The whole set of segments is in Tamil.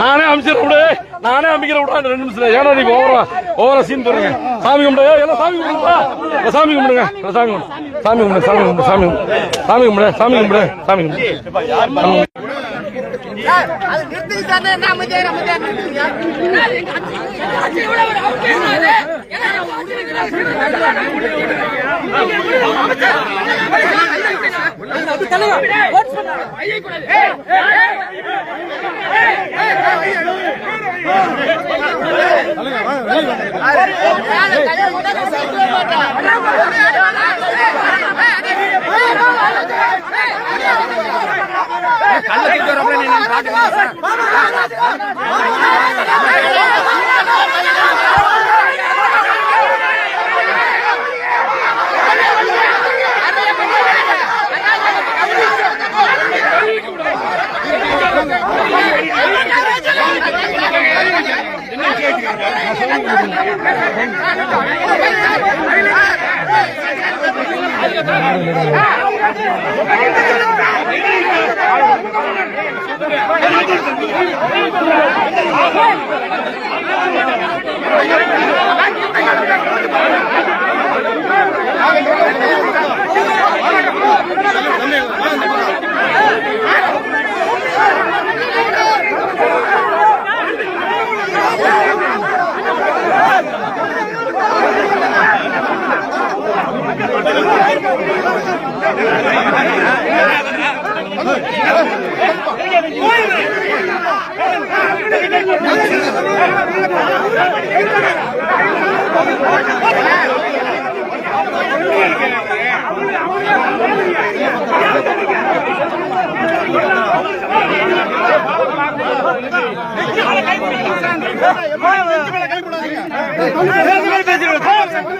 நானே அமைச்சர் விடு. நானே அமைக்கிற விடுறேன் ரெண்டு நிமிஷம் ஏன்னா நீங்க ஓவரா ஓவரா சீன் போடுங்க சாமி கும்பிடுங்க எல்லாம் சாமி கும்பிடுங்க சாமி கும்பிடுங்க. சாமி கும்பிடு. சாமி கும்பிடு சாமி கும்பிடு சாமி கும்பிடு. சாமி கும்பிடு சாமி கும்பிடு சாமி கும்பிடு. அது நிறுத்துங்க சார் நான் அமைதியா அமைதியா என்ன நிறுத்துங்க சார் இப்ப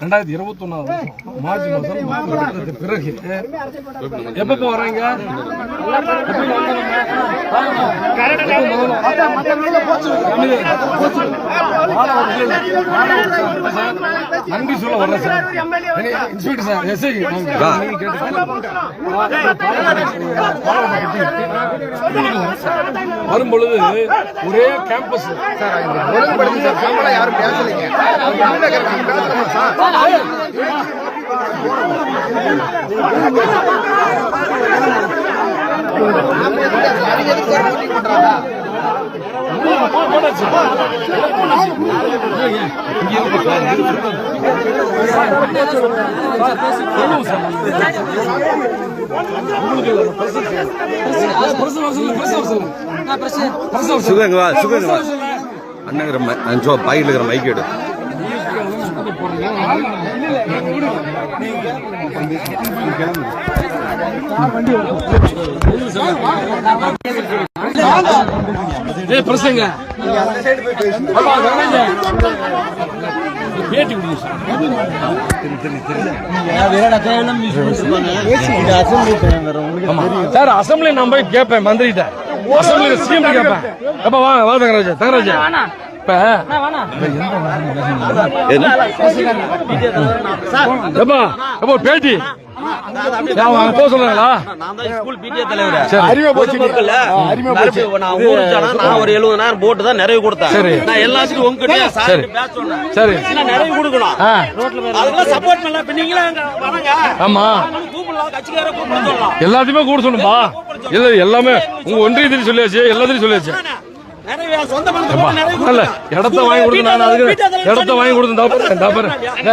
ரெண்டாயிரத்தி இருபத்தி ஒன்னாவது மார்ச் மாதத்துக்கு பிறகு. எப்ப வராங்க நன்றி சொல்ல வரேன் சார். இன்ஸ்பெக்டர் சார் எஸ்ஐ வரும்பொழுது ஒரே கேம்பஸ் யாரும் பேசலைங்க சுகங்க வா சுகங்க வா அண்ணங்கிற அஞ்சோ இருக்கிற மைக் எடு. பிரசங்க பேட்டி சார் சார் அசம்பிளி நான் போய் கேட்பேன் மந்திரிட்ட அசம்பிளி சிஎம் கேட்பேன். அப்ப வா வா தங்கராஜா தங்கராஜா. இப்ப? எப்போ பேட்டி. போட்டு தான் நிறைய கொடுத்தேன். நான் எல்லாத்துக்கும் உங்ககிட்ட சார். சரி. நிறைய கொடுக்கணும். ஆ. அதுக்கெல்லாம் சப்போர்ட் பண்ணல. நீங்களே ஆமா. எல்லாத்தையுமே கூட சொல்லுப்பா இல்ல எல்லாமே உங்க ஒன்றியத்திலும் சொல்லியாச்சு எல்லாத்தையும் சொல்லியாச்சு. இல்ல இடத்த வாங்கி கொடுத்து நான் அதுக்கு இடத்த வாங்கி கொடுத்து இந்த பாரு இந்த பாரு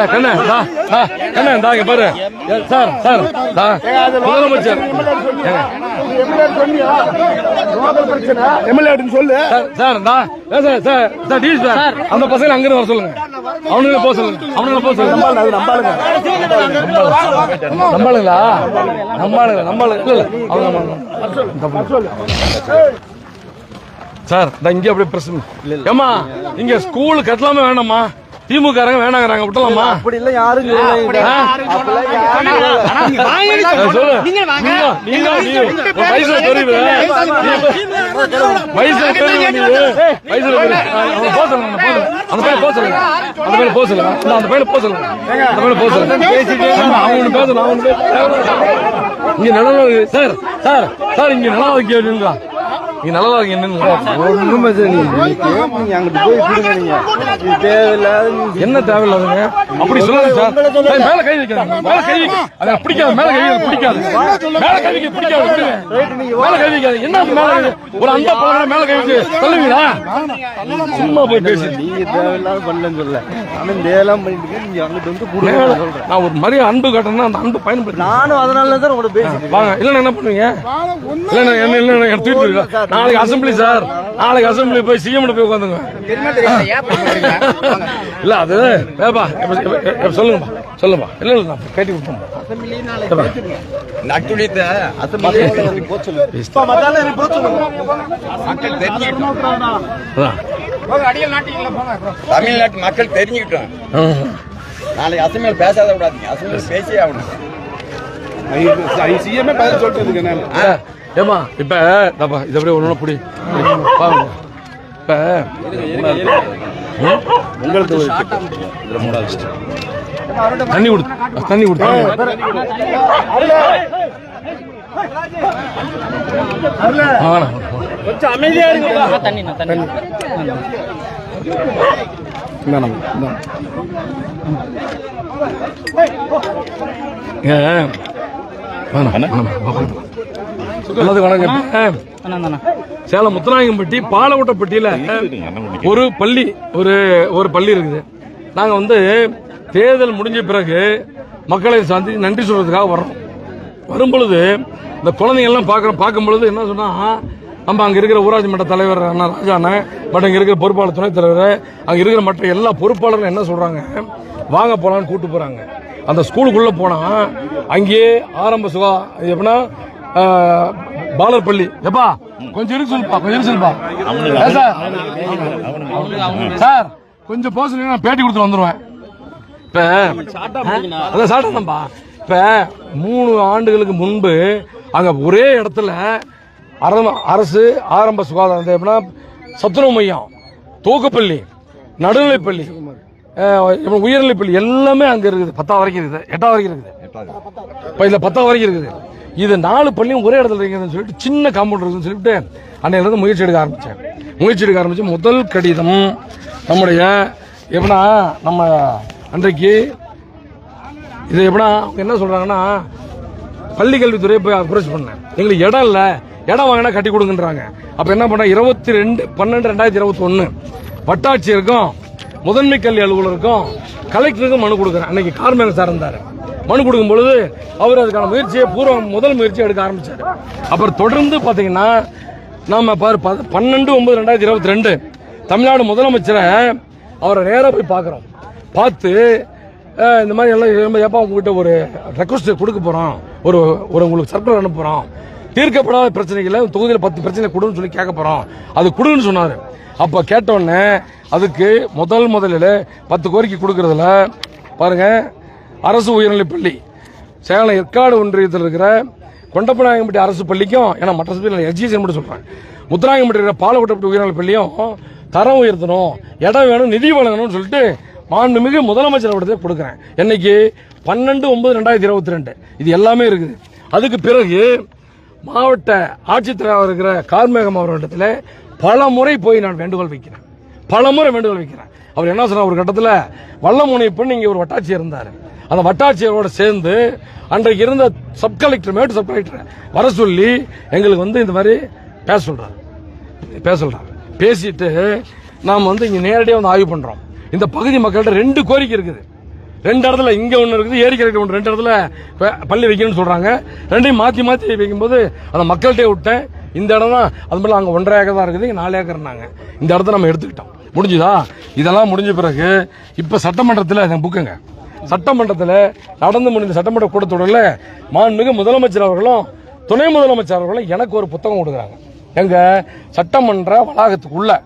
கண்ணே தா தா கண்ணே தா பாரு சார் சார் தா முதலமைச்சர் தா அந்த பசங்க அங்க வர சொல்லுங்க அவனுங்களை போக சொல்லுங்க அவனுங்களை போக சொல்லுங்க அது நம்பாளுங்க நம்பாளுங்களா நம்பாளுங்க நம்பாளுங்க இல்ல இல்ல அவங்க. சார் இங்க அப்படியே பிரச்சனை ஏமா இங்க ஸ்கூல் கட்டலாமா வேணாமா? திமுக வேணாங்கிறாங்க விட்டலாமா? அப்படி இல்ல யாரும். இங்க. இருக்கு. சார் சார் சார் இங்க நல்லா இருக்கு. இங்க நல்லா. இருக்கு நீங்க. என்ன தேவையில்லாதுங்க அப்படி சொல்லாத சார். மேல கை வைக்காதீங்க மேல கை அது பிடிக்காது மேல கை பிடிக்காது. மேல கை வைக்க பிடிக்காது. விடுங்க. மேல கை வைக்காது. என்ன மேல? ஒரு அந்த மேல கை வச்சு சும்மா போய் பேசு. நீங்க தேவையில்லாத பண்ணலன்னு சொல்ல. ஆனா இந்த இதெல்லாம் பண்ணிட்டு இருக்கீங்க, நீங்க அங்கிட்டு வந்து கொடுங்க மேல- சொல்றேன். நான் ஒரு மரியாதை அன்பு காட்டணும்னா அந்த அன்பு பயன்படுத்தி நானும் அதனால தான் உங்களோட பேசிட்டு வாங்க இல்லைன்னா என்ன பண்ணுவீங்க? இல்லைன்னா என்ன இல்லைன்னா தூக்கிட்டு? நாளைக்கு அசம்பிளி சார். நாளைக்கு அசம்பிளி போய் சிஎம் போய் உட்காந்துங்க? இல்ல அது ஏப்பா சொல்லுங்கப்பா சொல்லுங்கப்பா. இல்ல இல்ல நான் கேட்டி தமிழ்நாட்டு மக்கள் தெரிஞ்சுக்கிட்டோம். நாளைக்கு அசம்பிள் பேசாத விடாதீங்க. அசம்பிள் பேசியே ஆகணும். சிஎம்ஏ பதில் சொல்லிட்டு இருக்கேன் ஏம்மா? இப்ப தப்பா இது அப்படியே ஒண்ணு புடி. பாருங்க. இப்ப? தண்ணி கொடு. தண்ணி கொடு கொஞ்சம் அமைதியா நல்லது வணக்கம். சேலம் முத்துராயம்பட்டி பாலவட்டப்பட்டியில ஒரு பள்ளி ஒரு ஒரு பள்ளி இருக்குது. நாங்க வந்து தேர்தல் முடிஞ்ச பிறகு மக்களை சந்தி நன்றி சொல்றதுக்காக வர்றோம். வரும் பொழுது இந்த குழந்தைங்க எல்லாம் பார்க்குறோம் பார்க்கும் பொழுது என்ன சொன்னா நம்ம அங்க இருக்கிற ஊராட்சி மன்ற தலைவர் அண்ணா ராஜா அண்ணன் மற்ற இங்க இருக்கிற பொறுப்பாளர் துணைத் தலைவர் அங்க இருக்கிற மற்ற எல்லா பொறுப்பாளரும் என்ன சொல்றாங்க வாங்க போலான்னு கூட்டு போறாங்க. அந்த ஸ்கூலுக்குள்ள போனா அங்கேயே ஆரம்ப சுகா எப்படின்னா பாலர் பள்ளி எப்பா? கொஞ்சம் இருக்கு சொல்லுப்பா கொஞ்சம் இருக்கு சொல்லுப்பா. சார். சார் கொஞ்சம் போக நான் பேட்டி கொடுத்து வந்துருவேன். இப்ப அதான் சாப்பிட்டோம்பா இப்ப மூணு ஆண்டுகளுக்கு முன்பு அங்க ஒரே இடத்துல அரசு ஆரம்ப சுகாதாரம் எப்படின்னா சத்துணவு மையம் தூக்கப்பள்ளி நடுநிலைப்பள்ளி உயர்நிலைப்பள்ளி எல்லாமே அங்க இருக்குது. பத்தாவது வரைக்கும் இருக்குது எட்டாவது வரைக்கும் இருக்குது. இப்போ இதுல பத்தாவது வரைக்கும் இருக்குது. இது நாலு பள்ளியும் ஒரே இடத்துல இருக்குதுன்னு சொல்லிட்டு சின்ன காம்பவுண்ட் இருக்குதுன்னு சொல்லிட்டு அன்னையிலிருந்து முயற்சி எடுக்க ஆரம்பித்தேன் முயற்சி எடுக்க ஆரம்பித்து முதல் கடிதம் நம்முடைய எப்படின்னா நம்ம அன்றைக்கு இது எப்படின்னா அவங்க என்ன சொல்கிறாங்கன்னா பள்ளி கல்வித்துறையை போய் அப்ரோச் பண்ணேன். எங்களுக்கு இடம் இல்லை. இடம் வாங்கினா கட்டி கொடுங்கன்றாங்க. அப்போ என்ன பண்ண இருபத்தி ரெண்டு பன்னெண்டு ரெண்டாயிரத்தி இருபத்தி ஒன்று வட்டாட்சியருக்கும் முதன்மை கல்வி அலுவலருக்கும் கலெக்டருக்கும் மனு கொடுக்குறேன். அன்னைக்கு கார்மேக சார் இருந்தார். மனு கொடுக்கும் பொழுது அவர் அதுக்கான முயற்சியை பூர்வ முதல் முயற்சியை எடுக்க ஆரம்பித்தார் அப்புறம் தொடர்ந்து பார்த்தீங்கன்னா நாம் பாரு ப- பன்னெண்டு ஒன்பது ரெண்டாயிரத்தி இருபத்தி ரெண்டு தமிழ்நாடு முதலமைச்சரை அவரை நேராக போய் பார்க்குறோம் பார்த்து இந்த மாதிரி எல்லாம் எப்போ உங்ககிட்ட ஒரு ரெக்வஸ்ட் கொடுக்க போகிறோம் ஒரு ஒரு உங்களுக்கு சர்க்குலர் அனுப்புகிறோம் தீர்க்கப்படாத பிரச்சனைகளை தொகுதியில் பத்து பிரச்சனை கொடுன்னு சொல்லி கேட்க போகிறோம் அது கொடுன்னு சொன்னார். அப்போ கேட்டோடனே அதுக்கு முதல் முதலில் பத்து கோரிக்கை கொடுக்குறதுல பாருங்க அரசு உயர்நிலைப் பள்ளி. சேலம் ஏற்காடு ஒன்றியத்தில் இருக்கிற கொண்டப்பநாயகம்பட்டி அரசு பள்ளிக்கும் ஏன்னா மற்ற சபையில் எஜிஎஸ்என் மட்டும் சொல்கிறேன் முத்துராயம்பட்டி இருக்கிற பாலக்கோட்டப்பட்டி உயர்நிலைப் பள்ளியும் தரம் உயர்த்தணும் இடம் வேணும் நிதி வழங்கணும்னு சொல்லிட்டு மாண்புமிகு முதலமைச்சர் அவர்கிட்ட கொடுக்குறேன். என்னைக்கு? பன்னெண்டு ஒன்பது ரெண்டாயிரத்தி இருபத்தி ரெண்டு. இது எல்லாமே இருக்குது. அதுக்கு பிறகு மாவட்ட ஆட்சித்தலைவர் இருக்கிற கார்மேகம் அவர்களிடத்தில் பல முறை போய் நான் வேண்டுகோள் வைக்கிறேன். பல முறை வேண்டுகோள் வைக்கிறேன். அவர் என்ன சொன்னார்? ஒரு கட்டத்தில் வல்லமுனை பெண் இங்கே ஒரு வட்டாட்சி இருந்தார். அந்த வட்டாட்சியரோட சேர்ந்து அன்றைக்கு இருந்த சப் கலெக்டர் மேட்டு சப் கலெக்டர் வர சொல்லி எங்களுக்கு வந்து இந்த மாதிரி பேச சொல்கிறார் பேச சொல்கிறார் பேசிட்டு நாம் வந்து இங்கே நேரடியாக வந்து ஆய்வு பண்ணுறோம் இந்த பகுதி மக்கள்கிட்ட ரெண்டு கோரிக்கை இருக்குது. ரெண்டு இடத்துல இங்கே ஒன்று இருக்குது ஏரிக்கரைக்கு ஒன்று ரெண்டு இடத்துல ப- பள்ளி வைக்கணும்னு சொல்கிறாங்க ரெண்டையும் மாற்றி மாற்றி வைக்கும்போது அதை மக்கள்கிட்டே விட்டேன் இந்த இடம் தான் அது மாதிரி அங்கே ஒன்றரை ஏக்கர் தான் இருக்குது இங்கே நாலு ஏக்கர்னாங்க இந்த இடத்த நம்ம எடுத்துக்கிட்டோம். முடிஞ்சுதா? இதெல்லாம் முடிஞ்ச பிறகு இப்போ சட்டமன்றத்தில் புக்குங்க சட்டமன்றத்தில் நடந்து முடிந்த சட்டமன்ற கூட்டத்தொடரில் மாண்புமிகு முதலமைச்சர் அவர்களும் துணை முதலமைச்சர் அவர்களும் எனக்கு ஒரு புத்தகம் கொடுக்குறாங்க. எங்க? சட்டமன்ற வளாகத்துக்குள்ள.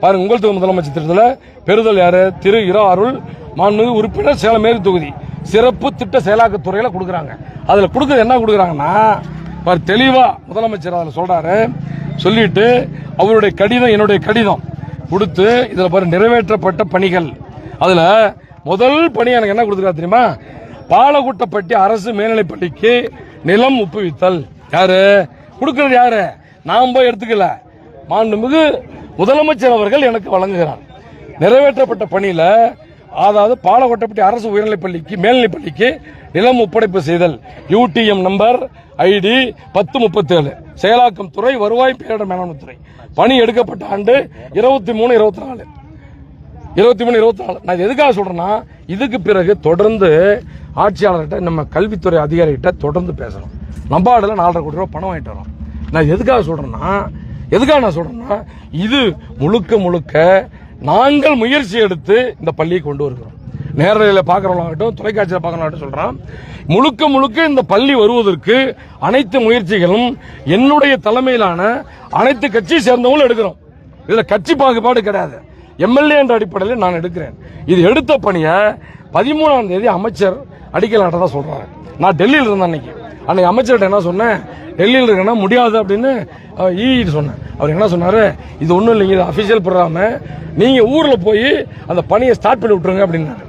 பாருங்க உங்கள் தொகுதி முதலமைச்சர் திட்டத்தில் பெறுதல் யாரு? திரு இரா அருள் மாண்புமிகு உறுப்பினர் சேலம் மேற்கு தொகுதி. சிறப்பு திட்ட செயலாக்கத்துறையில் கொடுக்குறாங்க. அதில் கொடுக்குறது என்ன கொடுக்குறாங்கன்னா பாரு தெளிவாக முதலமைச்சர் அதில் சொல்கிறாரு சொல்லிட்டு அவருடைய கடிதம் என்னுடைய கடிதம் கொடுத்து இதில் பாரு நிறைவேற்றப்பட்ட பணிகள். அதில் முதல் பணி எனக்கு என்ன கொடுத்துருக்கா தெரியுமா? பாலகுட்டப்பட்டி அரசு மேல்நிலைப் பள்ளிக்கு நிலம் ஒப்புவித்தல். யாரு? கொடுக்கறது யாரு? நான் போய் எடுத்துக்கல. மாண்புமிகு முதலமைச்சர் அவர்கள் எனக்கு வழங்குகிறார். நிறைவேற்றப்பட்ட பணியில அதாவது பாலகோட்டப்பட்டி அரசு உயர்நிலைப்பள்ளிக்கு பள்ளிக்கு பள்ளிக்கு நிலம் ஒப்படைப்பு செய்தல். யூடிஎம் நம்பர் ஐடி பத்து முப்பத்தேழு. செயலாக்கம் துறை வருவாய் பேரிடர் மேலாண்மை துறை. பணி எடுக்கப்பட்ட ஆண்டு இருபத்தி மூணு இருபத்தி நாலு. இருபத்தி மூணு இருபத்தி நாலு. நான் எதுக்காக சொல்கிறேன்னா இதுக்கு பிறகு தொடர்ந்து ஆட்சியாளர்கிட்ட நம்ம கல்வித்துறை அதிகாரிகிட்ட தொடர்ந்து பேசணும். நம்பாடில் நாலரை கோடி ரூபா பணம் வாங்கிட்டு வரோம். நான் எதுக்காக சொல்கிறேன்னா எதுக்காக நான் சொல்கிறேன்னா இது முழுக்க முழுக்க நாங்கள் முயற்சி எடுத்து இந்த பள்ளியை கொண்டு வருகிறோம். நேரலையில் பார்க்குறவங்களாகட்டும் தொலைக்காட்சியில் பார்க்குறவங்களாகட்டும் சொல்கிறான் முழுக்க முழுக்க இந்த பள்ளி வருவதற்கு அனைத்து முயற்சிகளும் என்னுடைய தலைமையிலான அனைத்து கட்சியை சேர்ந்தவங்களும் எடுக்கிறோம். இதில் கட்சி பாகுபாடு கிடையாது. எம்எல்ஏ என்ற அடிப்படையில் நான் எடுக்கிறேன். இது எடுத்த பணியை பதிமூணாம் தேதி அமைச்சர் அடிக்கல் நாட்டதா சொல்கிறாங்க நான் டெல்லியில் இருந்தேன் அன்னைக்கு. அன்னைக்கு அமைச்சர்கிட்ட என்ன சொன்னேன்? டெல்லியில் இருக்கேன்னா முடியாது அப்படின்னு ஈட்டு சொன்னேன். அவர் என்ன சொன்னார்? இது ஒன்றும் இல்லைங்க இது அஃபிஷியல் ப்ரோக்ராமு நீங்கள் ஊரில் போய் அந்த பணியை ஸ்டார்ட் பண்ணி விட்ருங்க அப்படின்னாரு.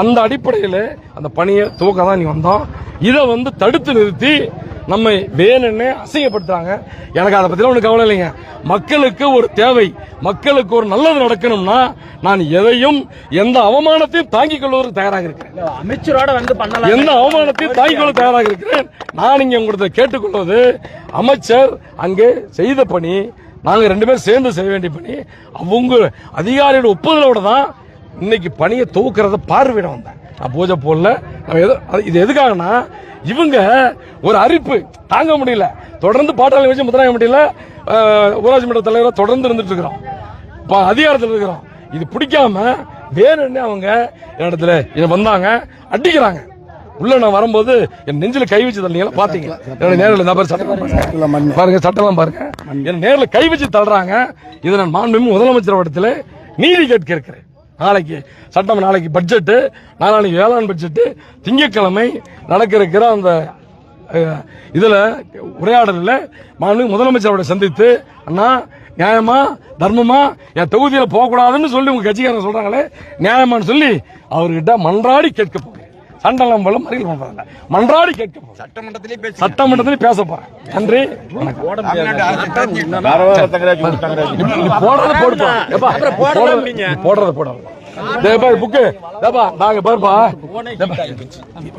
அந்த அடிப்படையில் அந்த பணியை துவக்க தான் நீ வந்தோம் இதை வந்து தடுத்து நிறுத்தி நம்மை வேணும்னு அசிங்கப்படுத்துறாங்க. எனக்கு அதை பத்தி ஒன்றும் கவலை இல்லைங்க. மக்களுக்கு ஒரு தேவை. மக்களுக்கு ஒரு நல்லது நடக்கணும்னா நான் எதையும் எந்த அவமானத்தையும் தாங்கிக் கொள்வதற்கு தயாராக இருக்கிறேன். அமைச்சரோட வந்து பண்ணலாம். எந்த அவமானத்தையும் தாங்கிக் கொள்ள தயாராக இருக்கிறேன். நான் இங்க உங்கள்கிட்ட கேட்டுக்கொள்வது அமைச்சர் அங்கே செய்த பணி நாங்க ரெண்டு பேரும் சேர்ந்து செய்ய வேண்டிய பணி அவங்க அதிகாரியோட ஒப்புதலோட தான் இன்னைக்கு பணியை துவக்கிறத பார்வையிட வந்தேன். நான் பூஜை போடல. நான் எது- இது எதுக்காகனா இவங்க ஒரு அரிப்பு. தாங்க முடியல. தொடர்ந்து பாட்டாளி வச்சு முத்தராக முடியல ஊராட்சி மன்ற தலைவராக தொடர்ந்து இருந்துட்டு இருக்கிறோம். இப்போ அதிகாரத்தில் இருக்கிறோம். இது பிடிக்காம வேணும்னு அவங்க இடத்துல இதை வந்தாங்க. அடிக்கிறாங்க. உள்ள நான் வரும்போது என் நெஞ்சில கை வச்சு தள்ளீங்களா பாத்தீங்க. என்னோட நேரில் இந்த மாதிரி சட்டம் பாருங்க. சட்டம்லாம் பாருங்க என் நேர்ல கை வச்சு தள்ளுறாங்க. இதை நான் மாண்புமிகு முதலமைச்சர் இடத்துல நீதி கேட்க இருக்கிறேன். நாளைக்கு சட்டம் நாளைக்கு பட்ஜெட்டு நாளைக்கு வேளாண் பட்ஜெட்டு திங்கட்கிழமை நடக்க இருக்கிற அந்த இதில் உரையாடலில் மாண்புமிகு முதலமைச்சரோட சந்தித்து அண்ணா நியாயமா தர்மமா என் தொகுதியில் போகக்கூடாதுன்னு சொல்லி உங்கள் கட்சிக்காரங்க சொல்கிறாங்களே நியாயமான்னு சொல்லி அவர்கிட்ட மன்றாடி கேட்க போகிறேன் சண்டலம் போல மறியல் பண்றாங்க மன்றாடி கேட்க போறேன். சட்டமன்றத்திலே பேசி சட்டமன்றத்தில் பேச போறேன். நன்றி போடுறத போடுப்பா. போடுறத- நீ போடுறத போட. புக்கு. நாங்க பாருப்பா.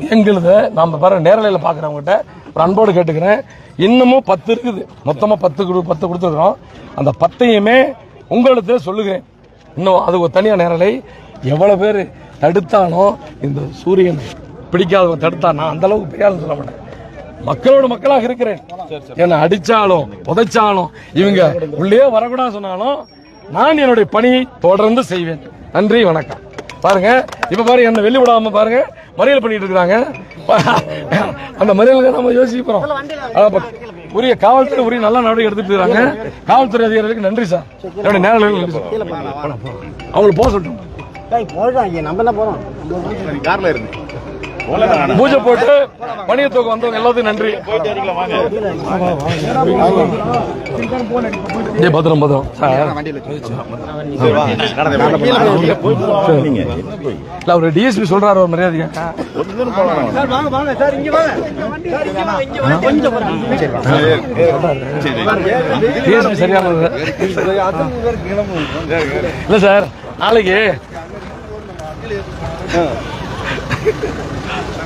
எங்களுது நாம பாரு நேரலையில பாக்குறவங்ககிட்ட ஒரு அன்போடு கேட்டுக்கிறேன். இன்னமும் பத்து இருக்குது. மொத்தமா பத்து கொடு- பத்து கொடுத்துருக்கோம். அந்த பத்தையுமே உங்களுக்கு சொல்லுகிறேன். இன்னும் அது ஒரு தனியா நேரலை. எவ்வளவு பேர் தடுத்தானோ இந்த சூரியன்? பிடிக்காதவன் தடுத்தானா அந்த அளவுக்கு பெரிய ஆளுன்னு சொல்ல மாட்டேன். மக்களோட மக்களாக இருக்கிறேன். என்ன அடிச்சாலும் புதைச்சாலும் இவங்க உள்ளே வரக்கூடாது சொன்னாலும் நான் என்னுடைய பணியை தொடர்ந்து செய்வேன். நன்றி வணக்கம். பாருங்க இப்ப பாருங்க என்ன வெளிய விடாம பாருங்க. மறியல் பண்ணிட்டு இருக்காங்க அந்த மறியலுக்கு நம்ம யோசிக்க போறோம். அதான் இப்ப உரிய காவல்துறை உரிய நல்ல நடவடிக்கை எடுத்துட்டு இருக்காங்க காவல்துறை அதிகாரிகளுக்கு நன்றி சார். என்னுடைய சார். அவங்களுக்கு போக சொல்லட்டும். கார்ல இருந்து. பூஜை போட்டு பணிய தூக்கம் வந்தவங்க எல்லாத்துக்கும் நன்றி. ஏய், பத்திரம் பத்திரம். சார். இல்ல அவர் டிஎஸ்பி சொல்றாரு ஒரு மரியாதையா? டிஎஸ்பி சரியானது இல்ல சார் நாளைக்கு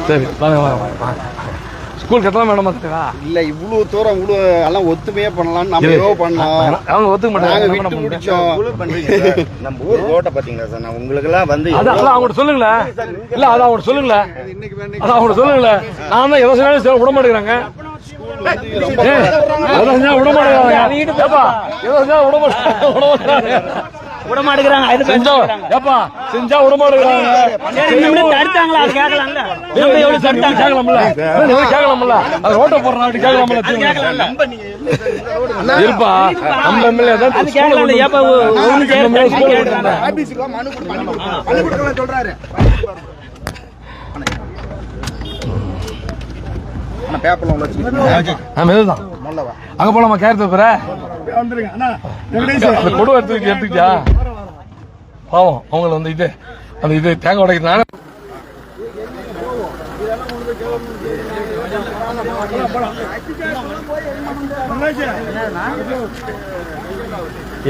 சரி வாங்க வாங்க வாங்க வாங்க. ஸ்கூல் கட்டலாம் வேணாமா தெரியுதா இல்ல இவ்வளவு தூரம் இவ்வளவு எல்லாம் ஒத்துமையா பண்ணலாம் நம்ம ஏதோ பண்ணலாம் அவங்க ஒத்துக்க மாட்டாங்க விட்டு முடிச்சோம். நம்ம ஊர் ரோட்டை பாத்தீங்களா சார்? நான் உங்களுக்கு எல்லாம் வந்து அது அதான் அவங்கள்ட்ட சொல்லுங்களேன். இல்ல அது அவங்கள்ட்ட சொல்லுங்களேன். அது அவங்கள்ட்ட சொல்லுங்களேன். நான் தான் சொன்னாலும் சரி விட மாட்டேங்கிறாங்க. விட மாட்டேங்கிறாங்க. விட மாட்டேங்கிறாங்க. விட மாட்டேங்கிறாங்க. விட மாட்டேங்கிறாங்க அது செஞ்சா ஏப்பா செஞ்சா விட மாட்டேங்கிறாங்க தடுத்தாங்களா? அது கேட்கலாம்ல. நம்ம எவ்வளவு தடுத்தா கேட்கலாம்ல. நீங்க கேட்கலாம்ல. அது ரோட்ட போடுறா அப்படி கேட்கலாம்ல இருப்பா நம்ம எம்எல்ஏ தான் அது கேட்கலாம்ல ஏப்பா ஸ்கூல் விட்டுருந்தேன் ஆபீஸ்க்கு மனு கொடு, மனு கொடு. மனு கொடுக்கலாம் சொல்றாரு. ஆனா பேப்பர்ல உள்ள வச்சுக்கிட்டு ஆமா இதுதான். அங்க போலாமா கேரட் தூக்குற அந்த கொடுவை எடுத்து எடுத்துக்கியா பாவம் அவங்கள வந்து இது அந்த இது தேங்காய் உடைக்கிறது நானே.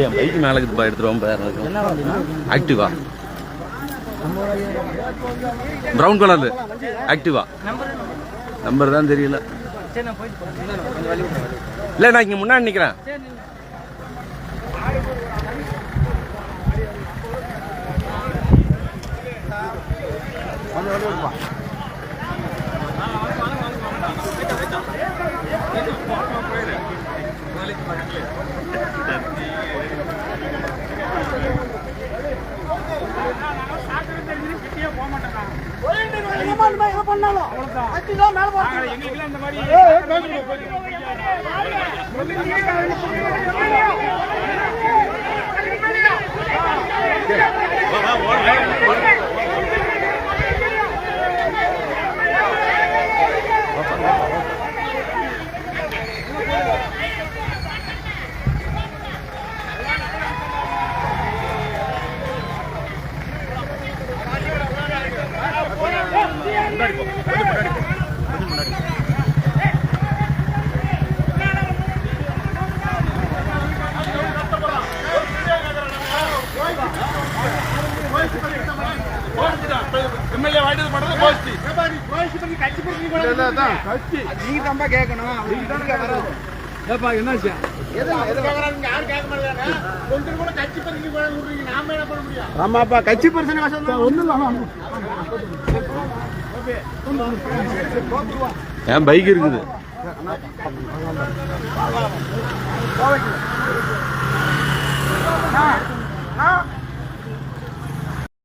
ஏன் பைக் மேலே எடுத்துருவோம் ஆக்டிவா. ப்ரௌன் கலர்ல ஆக்டிவா. நம்பர் தான் தெரியல. இல்ல நான் இங்க முன்னாடி நிக்கிறேன் நீங்க தான் கேட்கணும். ஏப்பா என்னாச்சு ஆமாப்பா கட்சி பிரச்சனை ஒண்ணும் என் பைக் இருக்குது? இல்ல